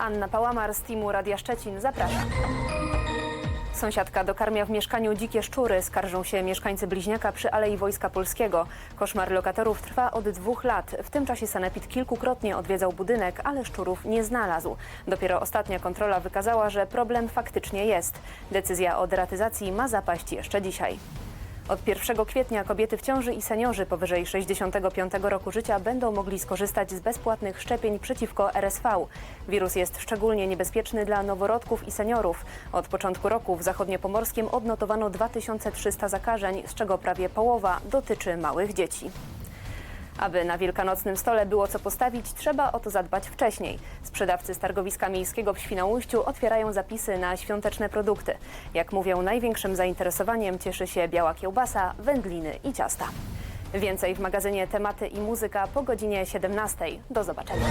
Anna Pałamar z teamu Radia Szczecin. Zapraszam. Sąsiadka dokarmia w mieszkaniu dzikie szczury. Skarżą się mieszkańcy bliźniaka przy Alei Wojska Polskiego. Koszmar lokatorów trwa od dwóch lat. W tym czasie Sanepid kilkukrotnie odwiedzał budynek, ale szczurów nie znalazł. Dopiero ostatnia kontrola wykazała, że problem faktycznie jest. Decyzja o deratyzacji ma zapaść jeszcze dzisiaj. Od 1 kwietnia kobiety w ciąży i seniorzy powyżej 65 roku życia będą mogli skorzystać z bezpłatnych szczepień przeciwko RSV. Wirus jest szczególnie niebezpieczny dla noworodków i seniorów. Od początku roku w zachodniopomorskim odnotowano 2300 zakażeń, z czego prawie połowa dotyczy małych dzieci. Aby na wielkanocnym stole było co postawić, trzeba o to zadbać wcześniej. Sprzedawcy z targowiska miejskiego w Świnoujściu otwierają zapisy na świąteczne produkty. Jak mówią, największym zainteresowaniem cieszy się biała kiełbasa, wędliny i ciasta. Więcej w magazynie Tematy i Muzyka po godzinie 17. Do zobaczenia.